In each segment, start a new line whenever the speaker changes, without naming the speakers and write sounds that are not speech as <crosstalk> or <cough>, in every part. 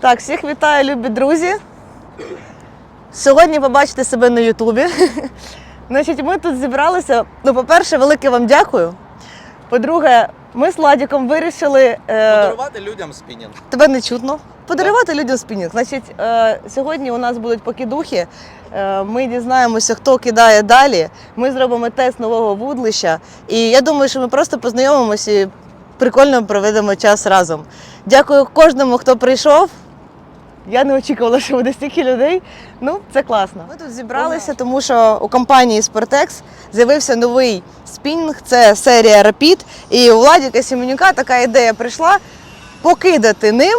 Так, всіх вітаю, любі друзі. Сьогодні побачите себе на Ютубі. <laughs> Значить, ми тут зібралися. Ну, по-перше, велике вам дякую. По-друге, ми з Ладіком вирішили. Е...
Подарувати людям спінінг.
Тебе не чутно. Подарувати людям спінінг. Значить, е, сьогодні у нас будуть покидухи. Е, ми дізнаємося, хто кидає далі. Ми зробимо тест нового вудлища. І я думаю, що ми просто познайомимося і прикольно проведемо час разом. Дякую кожному, хто прийшов. Я не очікувала, що буде стільки людей. Ну, це класно. Ми тут зібралися, тому що у компанії Sportex з'явився новий спінінг, це серія Rapid. І у Владіка Сіменюка така ідея прийшла покидати ним,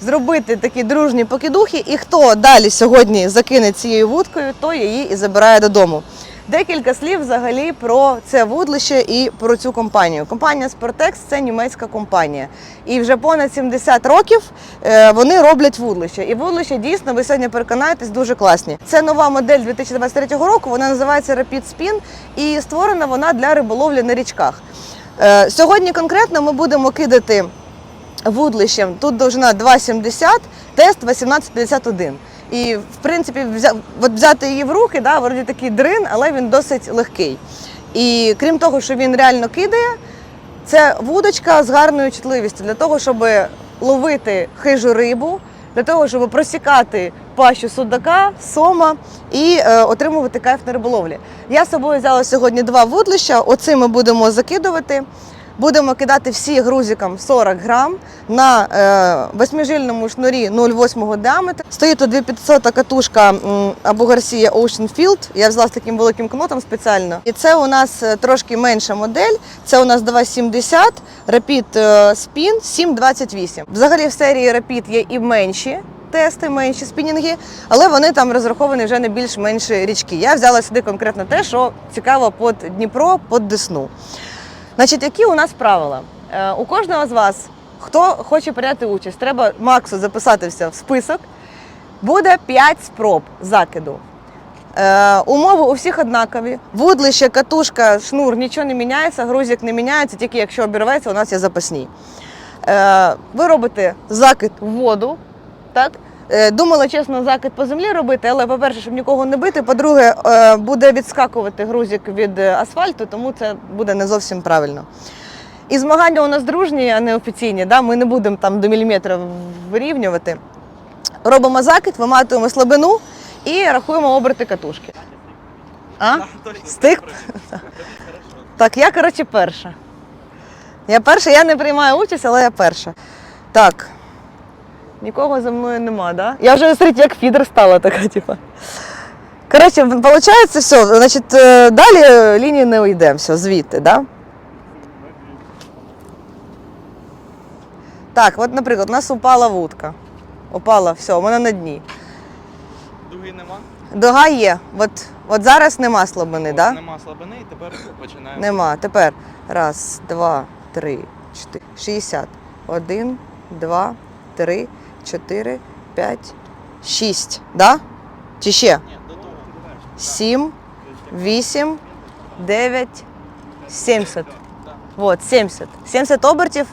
зробити такі дружні покидухи, і хто далі сьогодні закине цією вудкою, то її і забирає додому. Декілька слів взагалі про це вудлище і про цю компанію. Компанія Sportex – це німецька компанія. І вже понад 70 років е, вони роблять вудлище. І вудлище дійсно, ви сьогодні переконаєтесь, дуже класні. Це нова модель 2023 року. Вона називається Rapid Spin і створена вона для риболовлі на річках. Е, Сьогодні конкретно ми будемо кидати вудлищем. Тут довжина 2,70, тест 18,51. І в принципі, взя, от взяти її в руки, да, вроді такий дрин, але він досить легкий. І крім того, що він реально кидає, це вудочка з гарною чутливістю для того, щоб ловити хижу рибу, для того, щоб просікати пащу судака, сома і е, отримувати кайф на риболовлі. Я з собою взяла сьогодні два вудлища. Оцим ми будемо закидувати. Будемо кидати всі грузиком 40 грам на е, восьмижильному шнурі 0,8 діаметра. Стоїть тут 2500 катушка або Гарсія Ocean Field. Я взяла з таким великим кнотом спеціально. І це у нас е, трошки менша модель. Це у нас 2,70, Rapid е, Spin 7,28. Взагалі в серії Rapid є і менші. Тести менші спінінги, але вони там розраховані вже на більш-менші річки. Я взяла сюди конкретно те, що цікаво під Дніпро, під Десну. Значить, які у нас правила? Е, у кожного з вас, хто хоче прийняти участь, треба Максу записатися в список. Буде 5 спроб закиду. Е, умови у всіх однакові. Вудлище, катушка, шнур, нічого не міняється, грузик не міняється, тільки якщо обірветься, у нас є запасні. Е, ви робите закид в воду. Так? Е, Думала, чесно, закид по землі робити, але, по-перше, щоб нікого не бити. По-друге, е, буде відскакувати грузик від е, асфальту, тому це буде не зовсім правильно. І змагання у нас дружні, а не офіційні. Да? Ми не будемо там до міліметра вирівнювати. Робимо закид, виматуємо слабину і рахуємо оберти катушки. А? Стик? <laughs> Так, я, коротше, перша. Я перша, я не приймаю участь, але я перша. Так. Нікого за мною нема, да? Я вже смотрите, як фідер стала така, типа. Коротше, виходить все. Значить, е, далі лінії не уйдемо, все, звідти, да? Так, от, наприклад, у нас упала вудка. Упала, все, вона на дні.
Дуги нема.
Дога є. От, от зараз нема слабини,
Ось
да?
Нема слабини, і тепер починаємо.
Нема. Тепер раз, два, три, чотири. 60. Один, два, три, чотири, п'ять, шість. Да? Чи ще?
Ні, до того.
Сім, вісім, дев'ять, сімдесят. Вот, 70. 70 обертів.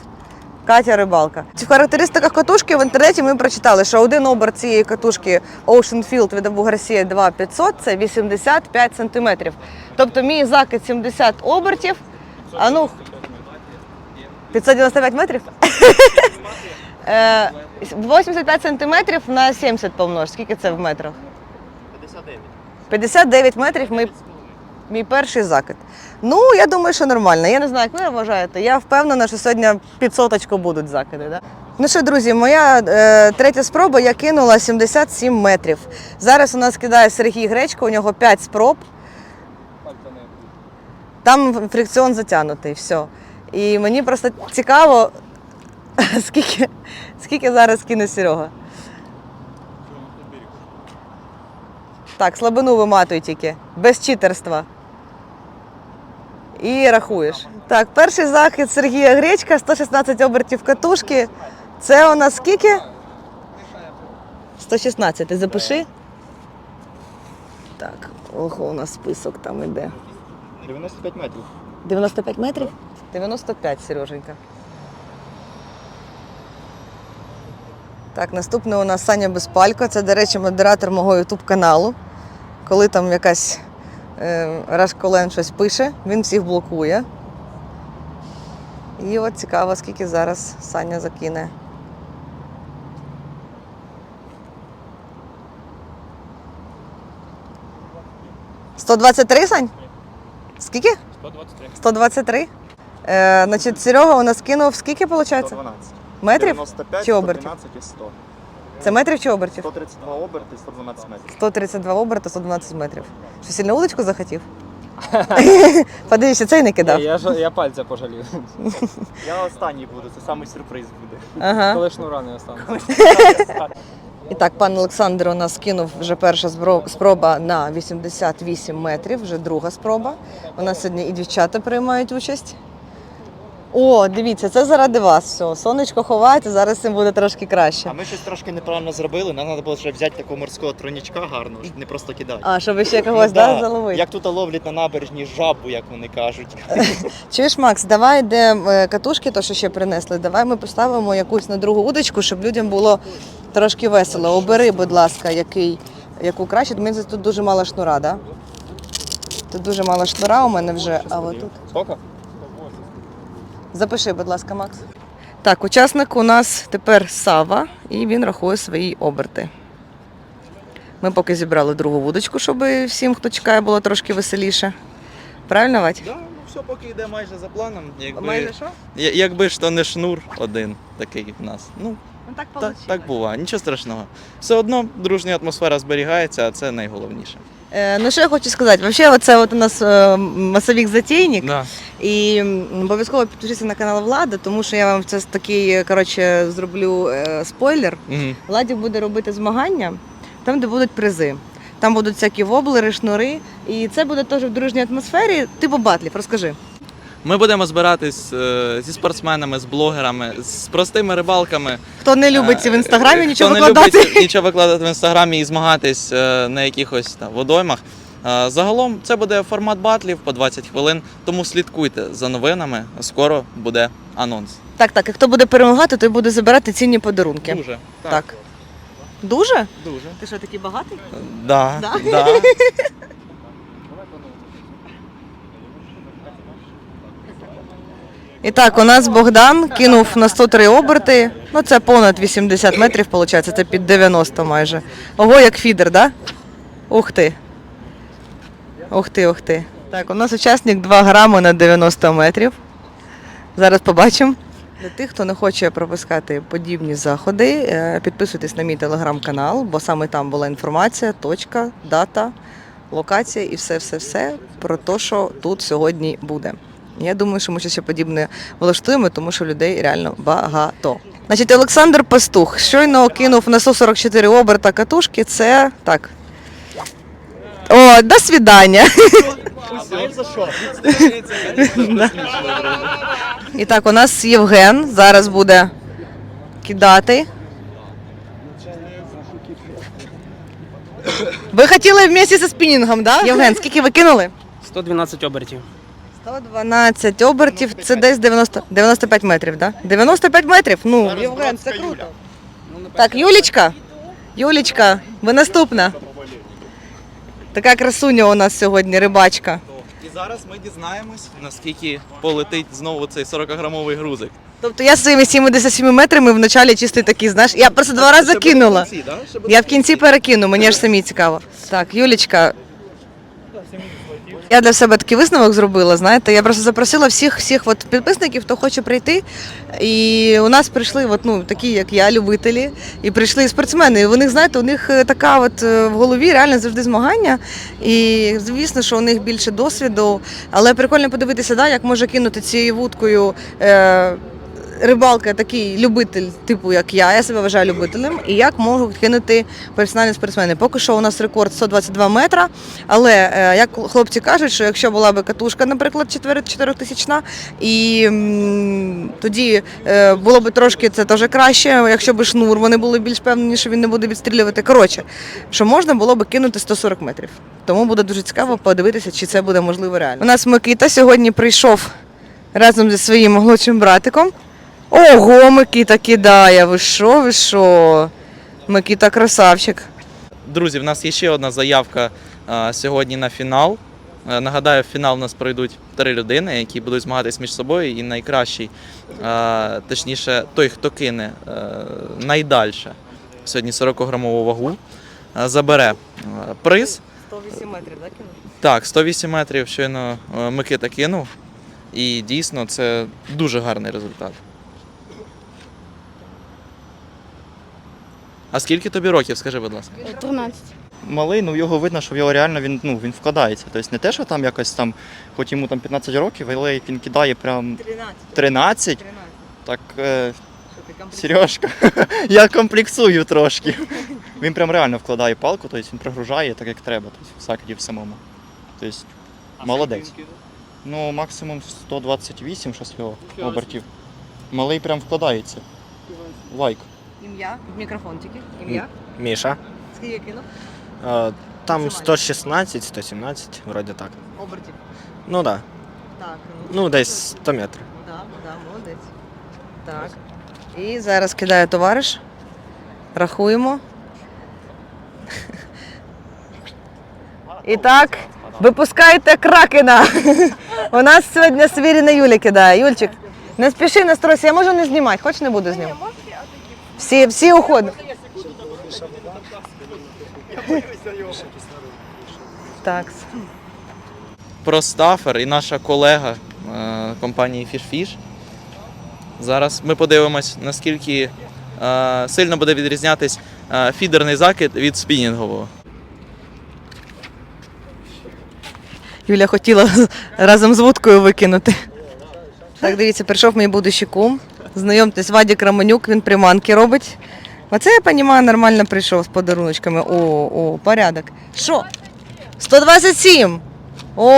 Катя рибалка. В характеристиках катушки в інтернеті ми прочитали, що один оберт цієї катушки Ocean Field від Garcia 2500 це 85 сантиметрів. Тобто мій закид 70 обертів. А ну, 595 метрів? Е, 85 сантиметрів на 70 помнож. Скільки це в метрах?
59.
59 метрів мій, мій перший закид. Ну, я думаю, що нормально. Я не знаю, як ви вважаєте. Я впевнена, що сьогодні під соточку будуть закиди. Да? Ну що, друзі, моя е, третя спроба я кинула 77 метрів. Зараз у нас кидає Сергій Гречко, у нього 5 спроб. Там фрикціон затягнутий, все. І мені просто цікаво, <laughs> скільки, скільки зараз кине Серега. Так, слабину виматуй тільки, без читерства. І рахуєш. Так, перший захід Сергія Гречка, 116 обертів катушки. Це у нас скільки? 116. Ти запиши. Так, ого, у нас список там іде.
95 метрів.
95 метрів? 95, Сереженька. Так, наступний у нас Саня Безпалько. Це, до речі, модератор мого ютуб каналу. Коли там якась е, Рашколен щось пише, він всіх блокує. І от цікаво, скільки зараз Саня закине. Сто двадцять три, Сань? Скільки?
123.
123. Е, значить, Серега у нас кинув скільки виходить?
112.
Метрів?
95,
чи обертів?
113 і 100.
Це метрів чи обертів?
132 оберти, 112 метрів.
132 оберта, 112 метрів. Що сильно удочку захотів? <laughs> Подивіться, цей не кидав.
Ні, я, ж- я пальця пожалів. <laughs>
Я останній буду, це самий сюрприз буде.
Ага.
Коли шнура не останеться.
І так, пан Олександр у нас кинув вже перша збро- спроба на 88 метрів, вже друга спроба. У нас сьогодні і дівчата приймають участь. О, дивіться, це заради вас. Все, сонечко ховається, зараз цим буде трошки краще.
А ми щось трошки неправильно зробили. Нам треба було ще взяти такого морського тронячка гарного, щоб не просто кидати.
А, щоб ще когось да, заловити.
Як тут ловлять на набережні жабу, як вони кажуть. <laughs>
Чуєш, Макс, давай, де е, катушки, то що ще принесли, давай ми поставимо якусь на другу удочку, щоб людям було трошки весело. Обери, будь ласка, який, яку краще. Мені тут дуже мало шнура, да? Тут дуже мало шнура у мене вже, а от тут.
Скільки?
Запиши, будь ласка, Макс. Так, учасник у нас тепер Сава, і він рахує свої оберти. Ми поки зібрали другу вудочку, щоб всім, хто чекає, було трошки веселіше. Правильно, Вать?
Да, ну все поки йде майже за планом. Якби,
Майже що?
Я- якби ж то не шнур один такий в нас. Ну,
Ну так
так, так буває, нічого страшного. Все одно дружня атмосфера зберігається, а це найголовніше.
Е, ну що я хочу сказати, взагалі, оце от у нас е, масовік затейник.
Да.
І обов'язково підпишіться на канал Влада, тому що я вам це такий коротше зроблю е, спойлер.
Угу.
Владі буде робити змагання там, де будуть призи. Там будуть всякі воблери, шнури. І це буде теж в дружній атмосфері. Типу батлів, розкажи.
Ми будемо збиратись е, зі спортсменами, з блогерами, з простими рибалками.
Хто не любить в
Е,
інстаграмі
хто
нічого
не
викладати.
любить <laughs> нічого викладати в інстаграмі і змагатись е, на якихось там водоймах. Е, Загалом це буде формат батлів по 20 хвилин, тому слідкуйте за новинами. Скоро буде анонс.
Так, так. І хто буде перемагати, той буде забирати цінні подарунки.
Дуже.
Так. Дуже?
Дуже.
Ти що такий багатий?
Да,
Да?
да. <laughs>
І так, у нас Богдан кинув на 103 оберти. Ну, це понад 80 метрів, виходить, це під 90 майже. Ого, як фідер, да? Ух ти. Ух ти, ух ти. Так, у нас учасник 2 грами на 90 метрів. Зараз побачимо. Для тих, хто не хоче пропускати подібні заходи, е, підписуйтесь на мій телеграм-канал, бо саме там була інформація, точка, дата, локація і все-все-все про те, що тут сьогодні буде. Я думаю, що ми щось ще подібне влаштуємо, тому що людей реально багато. Значить, Олександр Пастух щойно кинув на 144 оберта катушки. Це так. О, до свидання. І так, у нас Євген зараз буде кидати. Ви хотіли вместе зі спінінгом, так? Євген, скільки ви кинули?
112 обертів.
112 обертів, це десь 90, 95 метрів, так? Да? 95 метрів? Ну, Євген, це круто. Так, Юлічка, Юлічка, ви наступна. Така красуня у нас сьогодні, рибачка.
І зараз ми дізнаємось, наскільки полетить знову цей 40-грамовий грузик.
Тобто я своїми 77 метрами вначалі чистий такий, знаєш, я просто два рази кинула. Я в кінці перекину, мені ж самі цікаво. Так, Юлічка. Я для себе такий висновок зробила. Знаєте, я просто запросила всіх всіх от підписників, хто хоче прийти. І у нас прийшли от, ну, такі, як я, любителі, і прийшли спортсмени. І у них, знаєте, у них е, така от е, в голові реально завжди змагання. І звісно, що у них більше досвіду. Але прикольно подивитися, да, як може кинути цією вудкою. Е, рибалка такий любитель, типу як я, я себе вважаю любителем, і як можуть кинути професіональні спортсмени. Поки що у нас рекорд 122 метра. Але е, як хлопці кажуть, що якщо була би катушка, наприклад, 4 тисячна, і тоді е, було б трошки це теж краще. Якщо б шнур, вони були більш певні, що він не буде відстрілювати. Коротше, що можна було б кинути 140 метрів. Тому буде дуже цікаво подивитися, чи це буде можливо реально. У нас Микита сьогодні прийшов разом зі своїм молодшим братиком. Ого, Микита кидає. Ви що, ви що? Микита красавчик.
Друзі, в нас є ще одна заявка е, сьогодні на фінал. Е, Нагадаю, в фінал у нас пройдуть три людини, які будуть змагатись між собою. І найкращий, е, точніше, той, хто кине е, найдальше сьогодні 40-грамову вагу, е, забере е, приз.
108 метрів, так?
Так, 108 метрів щойно Микита кинув. І дійсно це дуже гарний результат. А скільки тобі років, скажи, будь ласка?
13.
малий, ну його видно, що в його реально він, ну, він вкладається. Тобто не те, що там якось там, хоч йому там 15 років, але як він кидає прям
13.
13, так е, Сережка, <laughs> я комплексую трошки. Він прям реально вкладає палку, тобто він прогружає так, як треба, тобто в сакері в самому. Тобто молодець. Ну, максимум 128 щось його обертів. Малий прям вкладається. Лайк.
Ім'я? В мікрофон тільки. Ім'я?
Міша.
Скільки кинув?
Е, Там 116, 117, вроді так.
Обертів.
Ну так. Да.
Так.
Ну, десь 100 метрів.
Так, так, молодець. Так. І зараз кидає товариш. Рахуємо. І так, випускайте кракена. У нас сьогодні свіріна Юля кидає. Юльчик, не спіши, не стройся, я можу не знімати, хоч не буду знімати. Всі, всі уходять. Так.
про стафер і наша колега е, компанії FishFish. Зараз ми подивимось, наскільки е, сильно буде відрізнятись е, фідерний закид від спінінгового.
Юля хотіла <laughs> разом з вудкою викинути. Так, дивіться, прийшов мій будущий кум. Знайомтесь, Вадік Романюк, він приманки робить. Оце я розумію, нормально прийшов з подаруночками. О, о, порядок. Що? 127! О,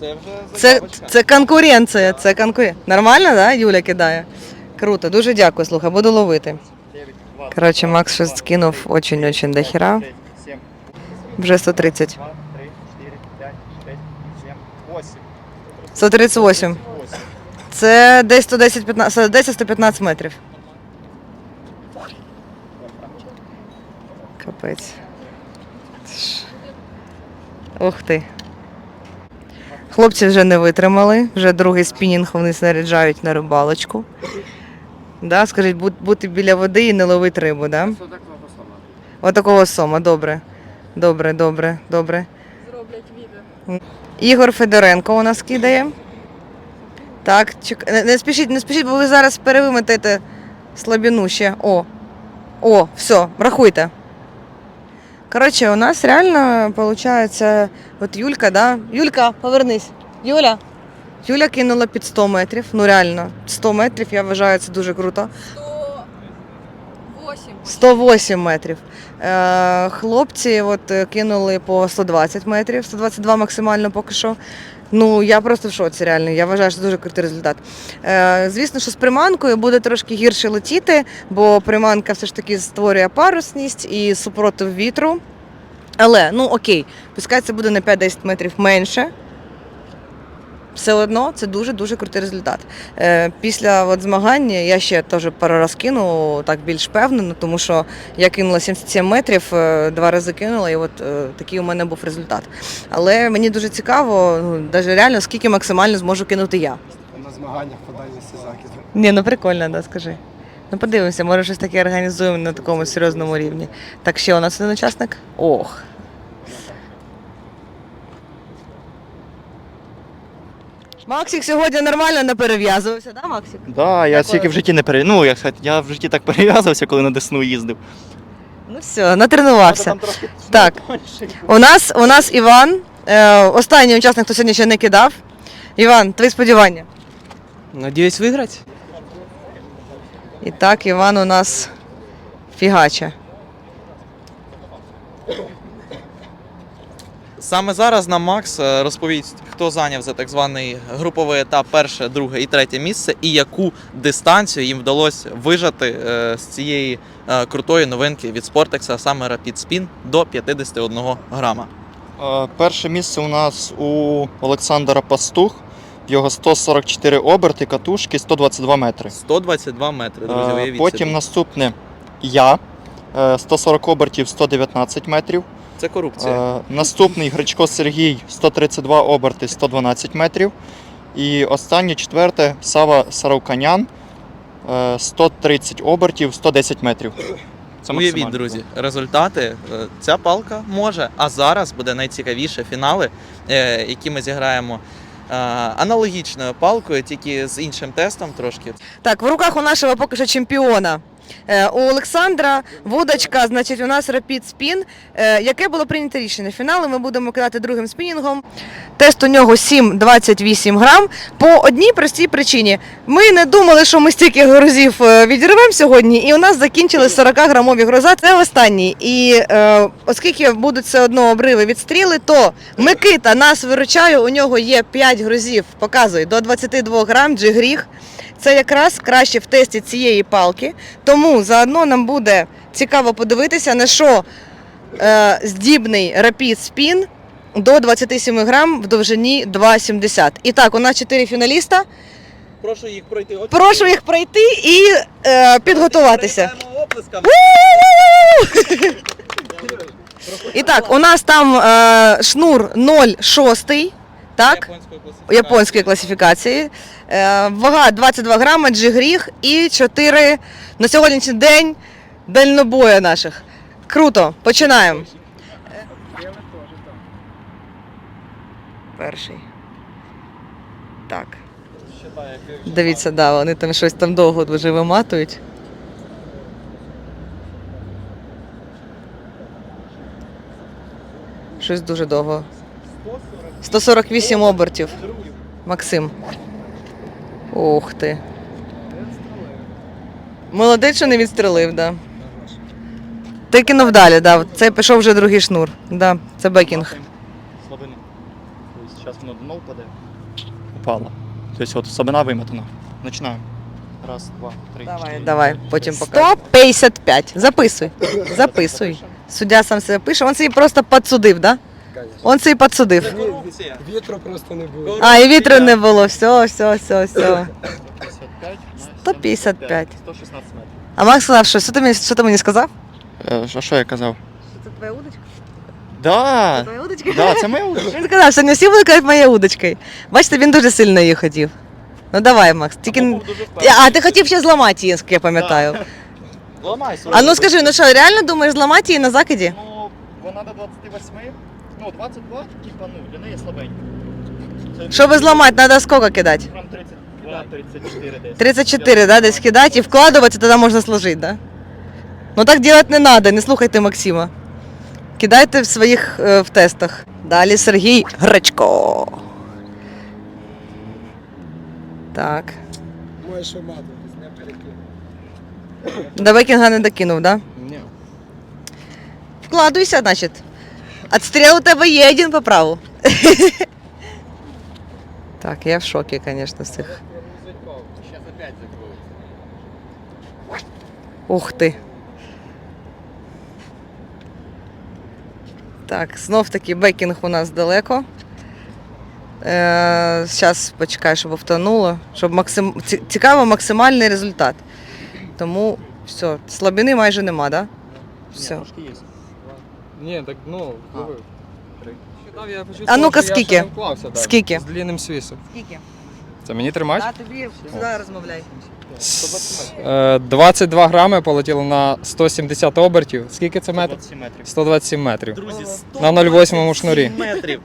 Це вже
це, це конкуренція. Це конкуренція. Нормально, да? Юля кидає. Круто, дуже дякую, слухай, буду ловити. Коротше, Макс щось скинув очень-очень до хіра. Вже 130. 138. Це десь 110 10-115 метрів. Капець. Ух ти. Хлопці вже не витримали, вже другий спінінг вони снаряджають на рибалочку. Да, скажіть, бути біля води і не ловити рибу, да? Отакого сома, добре. Добре, добре, добре.
Зроблять відео.
Ігор Федоренко у нас кидає. Так, чек... не, спішіть, не спішіть, бо ви зараз перевиметете слабіну ще. О. О, все, рахуйте. Коротше, у нас реально виходить, от Юлька, да? Юлька, повернись. Юля. Юля кинула під 100 метрів. Ну реально, 100 метрів, я вважаю, це дуже круто.
108.
108 метрів. Е, хлопці от, е, кинули по 120 метрів, 122 максимально поки що. Ну, я просто в шоці, реально. Я вважаю, що це дуже крутий результат. Е, звісно, що з приманкою буде трошки гірше летіти, бо приманка все ж таки створює парусність і супротив вітру. Але, ну окей, пускай це буде на 5-10 метрів менше. Все одно це дуже-дуже крутий результат. Е, після от, змагання я ще теж пару раз кину так більш впевнено, тому що я кинула 77 метрів, е, два рази кинула, і от е, такий у мене був результат. Але мені дуже цікаво, ну, навіть реально, скільки максимально зможу кинути я.
на змаганнях по дальності закиду.
Ні, ну прикольно, да, скажи. Ну подивимося, може щось таке організуємо на такому серйозному рівні. Так, ще у нас один учасник. Ох. Максик сьогодні нормально не перев'язувався, да, Максик?
Да, я
Як
тільки в житті не пере... Ну, як я в житті так перев'язувався, коли на Десну їздив.
Ну все, натренувався. Так. У нас, у нас Іван, е, останній учасник, хто сьогодні ще не кидав. Іван, твої сподівання.
Надіюсь виграти.
І так, Іван у нас фігаче.
Саме зараз нам Макс е, розповість, хто зайняв за так званий груповий етап перше, друге і третє місце, і яку дистанцію їм вдалося вижати е, з цієї е, крутої новинки від Sportex, а саме Rapid Spin до 51 грама.
Перше місце у нас у Олександра Пастух його 144 оберти, катушки, 122 метри.
122 метри, друзі,
Потім
собі.
наступне я. е, 140 обертів, 119 метрів.
Це корупція.
Е, Наступний Гречко Сергій 132 оберти 112 метрів. І останнє четверте Сава Сарауканян е, 130 обертів 110 метрів. Це
Уявіть, друзі, результати. е, Ця палка може. А зараз буде найцікавіше фінали, е, які ми зіграємо е, аналогічною палкою, тільки з іншим тестом трошки.
Так, в руках у нашого поки що чемпіона. Е, У Олександра вудочка, значить, у нас Rapid Spin. Е, Яке було прийнято рішення? Фінали ми будемо кидати другим спінінгом. Тест у нього 7,28 грам. По одній простій причині. Ми не думали, що ми стільки грузів е, відірвемо сьогодні, і у нас закінчились 40 грамові груза. Це останній. І е, оскільки будуть все одно обриви від стріли, то Микита нас виручає. У нього є 5 грузів, показує, до 22 грам джигріх. Це якраз краще в тесті цієї палки. Тому заодно нам буде цікаво подивитися, на що е, здібний Rapid Spin до 27 грам в довжині 2,70. І так, у нас 4 фіналіста.
Прошу їх пройти.
Прошу їх пройти і е, підготуватися. І так, у нас там е, шнур 0,6, так? японської класифікації. Е, Вага 22 грами, джигріх і 4 на сьогоднішній день дальнобоя наших. Круто, починаємо. Перший. Так. Дивіться, да, вони там щось там довго дуже виматують. Щось дуже довго. 148 обертів. Максим. Ух ти. Молодець, що не відстрелив, да. Ти кинув далі, да. Це пішов вже другий шнур. Да, це бекінг.
Слабина. Тобто зараз воно дно впаде. Упало. Тобто от слабина вимотана. Починаємо. Раз, два, три.
Давай,
чотири,
давай, потім покажу. 155. Записуй. Записуй. Суддя сам себе пише. Он собі просто підсудив, да? Он собі підсудив.
Корупція.
Вітру просто не було.
А, і вітру не було. Все, все, все, все.
155.
155.
116 метрів.
А Макс сказав, що, що ти мені, що ти мені сказав?
Е, а що я казав?
Це твоя удочка?
Да,
Твоя удочка?
да, це моя удочка.
Він сказав, що не всі будуть казати моєю удочкою. Бачите, він дуже сильно її хотів. Ну давай, Макс. Тільки... А ти хотів ще зламати її, як я пам'ятаю.
Ламай,
А ну скажи, ну що, реально думаєш зламати її на закиді?
Ну, вона до 28, ну 22, типа, ну, для неї слабенька. Це
Щоб зламати, треба скільки кидати?
Грам 32, 34 десь.
34, да, десь кидати і вкладувати, тоді можна сложити, да? Ну так робити не треба, не слухайте Максима. Кидайте в своїх е, в тестах. Далі Сергій Гречко. Так.
Можеш виматуватись, не перекинув.
До бекінга не докинув, да?
Ні.
Вкладуйся, значить. Отстріл у тебе є один по праву. <laughs> Так, я в шокі, звісно, з цих. Ух ти. Так, знов таки бекінг у нас далеко. Е, Зараз почекай, щоб втонуло, щоб максим... цікаво максимальний результат. Тому все, слабини майже нема, так? Да? Все.
Ні,
так ну,
А.
диви. Считав, я почувствував,
А ну-ка,
що я
скільки?
ще не вклався даже.
Скільки?
З длинним свісом.
Скільки?
Це мені тримати?
А тобі сюди розмовляй.
Е, 22 грами полетіло на 170 обертів. Скільки це метрів?
127 метрів.
127 метрів.
Друзі,
На 0,8 шнурі.
метрів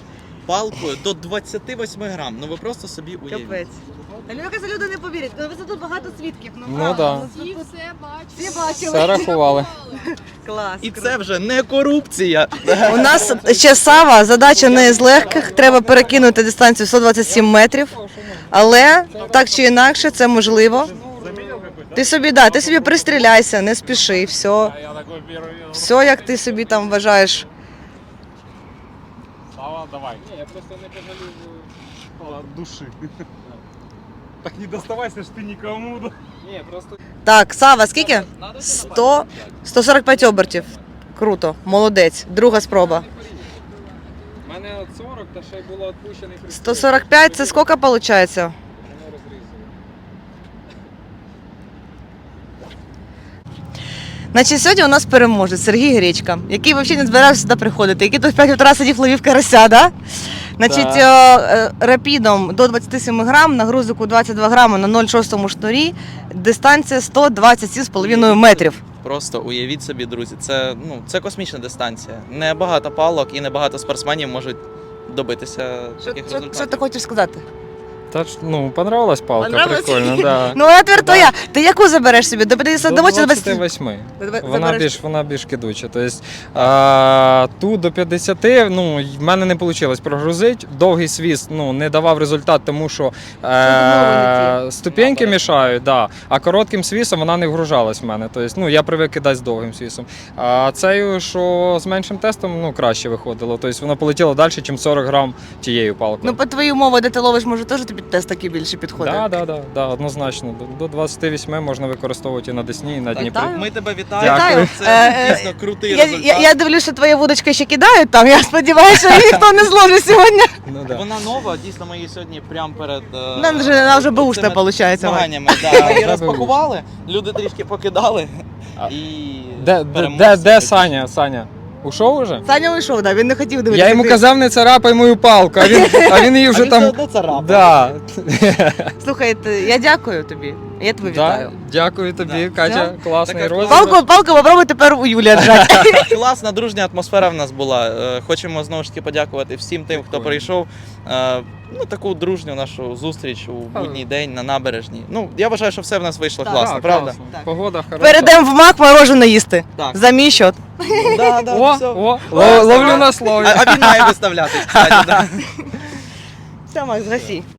палкою до 28 грам. Ну ви просто собі уявіть.
Капець. Та ну якось люди не повірять. Ну це тут багато свідків. Ну,
Ну
правда,
да.
Всі все бачать.
Всі бачили.
Все рахували. <laughs>
Клас.
І
круто.
це вже не корупція. <laughs>
У нас ще Сава, задача не з легких. Треба перекинути дистанцію 127 метрів. Але так чи інакше, це можливо. Ти собі, да, ти собі пристріляйся, не спіши, все. Все, як ти собі там вважаєш.
Ні, я просто не пожалів душі. Так не доставайся ж ти нікому. Ні, просто
Так, Сава, скільки? 100, 145 обертів. Круто, молодець. Друга спроба.
в мене мене от 40, та ще й було відпущений
145 це скільки виходить? Значить, сьогодні у нас переможець Сергій Гречка, який взагалі не збирався сюди приходити, який тут в 5 утра сидів ловив карася, да? Значить, е, е, рапідом до 27 грам, нагрузику 22 грами на 0,6 шнурі, дистанція 127,5 метрів.
Просто уявіть собі, друзі, це, ну, це космічна дистанція. Небагато палок і небагато спортсменів можуть добитися таких
що,
результатів.
що ти хочеш сказати?
Та ж, ну, понравилась палка,
Понравилась?
прикольно, да. <laughs>
Ну, вона твердо твоя. Ти яку забереш собі? До 51 чи до 20?
28. Вона
Забереш?
більш, вона більш кидуча. Тобто, а, ту до 50, ну, в мене не вийшло прогрузити. Довгий свіст ну, не давав результат, тому що е, ступеньки мішають, да, а коротким свісом вона не вгружалась в мене. Тобто, ну, я привик кидати з довгим свісом. А цею, що з меншим тестом, ну, краще виходило. Тобто, воно полетіло далі, ніж 40 грам тією палкою.
Ну, по твоїй умови, де ти ловиш, може теж тобі тест такий більше підходить?
Так, да, да, да, однозначно. До- До 28 можна використовувати і на Десні, і на
Так,
Дніпрі.
Вітаю.
Ми тебе вітаємо.
Дякую.
Це
Е, е,
дійсно крутий
Я,
результат.
я, я дивлюся, що твої вудочки ще кидають там. Я сподіваюся, що ніхто не зловить сьогодні.
Ну, да.
Вона нова, дійсно ми її сьогодні прямо перед е,
Вона вже, вона вже бушна,
цими
виходить.
змаганнями. Да, ми <laughs> її
Вже
розпакували, люди трішки покидали
А,
і
Де, де, де, де. Саня? Саня? Ушов уже?
Саня вийшов, да, він не хотів дивитися.
Я йому казав, не царапай мою палку, а він, а він її
А
вже
він
там.
все одно царапає.
Да.
Слухай, я дякую тобі. Я тебе
да.
вітаю.
Дякую тобі,
Да.
Катя. Класний
Така
розіграш.
Палку, палку попробуй тепер у Юлі віджати. <laughs>
Класна дружня атмосфера в нас була. Е, Хочемо знову ж таки подякувати всім тим, хто прийшов. Е, Ну, таку дружню нашу зустріч у будній день на набережній. Ну, я вважаю, що все в нас вийшло
Так.
класно,
Да,
правда?
класно.
Так.
Погода хороша.
Перейдемо в мак морожене їсти.
Так.
За мій счет. <laughs>
Да, да,
О,
все.
о, лов- ловлю на слові.
А, а він має <laughs> виставляти, кстати, да.
Все, Макс, гаси.